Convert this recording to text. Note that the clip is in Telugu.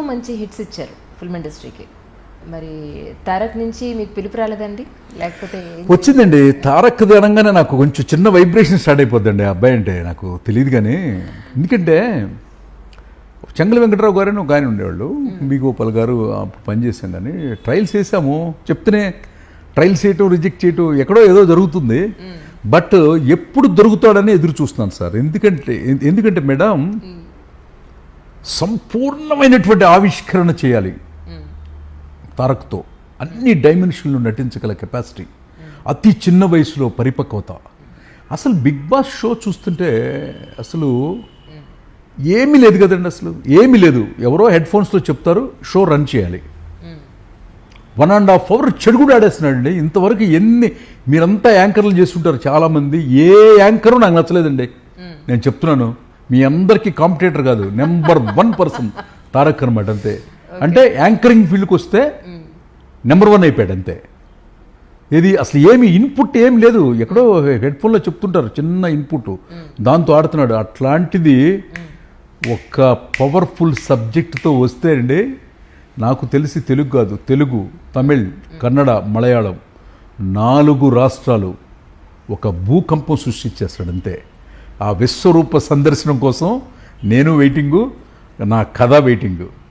మంచి హిట్స్ ఇచ్చారు ఫిల్మ్ ఇండస్ట్రీకి మరి తారక్ నుంచి మీకు పిలుపు రాలేదండి? లేకపోతే వచ్చిందండి. తారక్ అనగానే నాకు కొంచెం చిన్న వైబ్రేషన్ స్టార్ట్ అయిపోద్దండి. ఆ అబ్బాయి అంటే నాకు తెలియదు కానీ ఎందుకంటే చెంగల వెంకటరావు గారు అని ఒక ఆయన ఉండేవాళ్ళు. బి. గోపాల్ గారు పనిచేసాం కానీ ట్రయల్స్ వేసాము చెప్తేనే ట్రయల్స్ చేయటం రిజెక్ట్ చేయటం ఎక్కడో ఏదో జరుగుతుంది. బట్ ఎప్పుడు దొరుకుతాడని ఎదురు చూస్తున్నాను సార్. ఎందుకంటే ఎందుకంటే మేడం సంపూర్ణమైనటువంటి ఆవిష్కరణ చేయాలి. తారక్తో. అన్ని డైమెన్షన్లు నటించగల కెపాసిటీ. అతి చిన్న వయసులో పరిపక్వత. అసలు బిగ్ బాస్ షో చూస్తుంటే అసలు ఏమీ లేదు కదండి అసలు. ఏమీ లేదు. ఎవరో హెడ్ ఫోన్స్తో చెప్తారు షో రన్ చేయాలి. వన్ అండ్ హాఫ్ అవర్ చెడుగుడు ఆడేస్తున్నాడండి. ఇంతవరకు ఎన్ని మీరంతా యాంకర్లు చేస్తుంటారు చాలామంది. ఏ యాంకరు నాకు నచ్చలేదండి. నేను చెప్తున్నాను. మీ అందరికీ కాంపిటేటర్ కాదు నెంబర్ వన్ పర్సన్ తారక్ అనమాట అంతే. అంటే యాంకరింగ్ ఫీల్డ్కి వస్తే నెంబర్ వన్ అయిపోయాడు అంతే. ఇది అసలు ఏమి ఇన్పుట్ ఏం లేదు. ఎక్కడో హెడ్ఫోన్లో చెప్తుంటారు చిన్న ఇన్పుట్ దాంతో ఆడుతున్నాడు. అట్లాంటిది ఒక పవర్ఫుల్ సబ్జెక్టుతో వస్తే అండి నాకు తెలిసి తెలుగు కాదు తెలుగు తమిళ్ కన్నడ మలయాళం నాలుగు రాష్ట్రాలు ఒక భూకంపం సృష్టించేస్తాడు అంతే. ఆ విశ్వరూప సందర్శనం కోసం నేను వెయిటింగు నా కథ వెయిటింగు.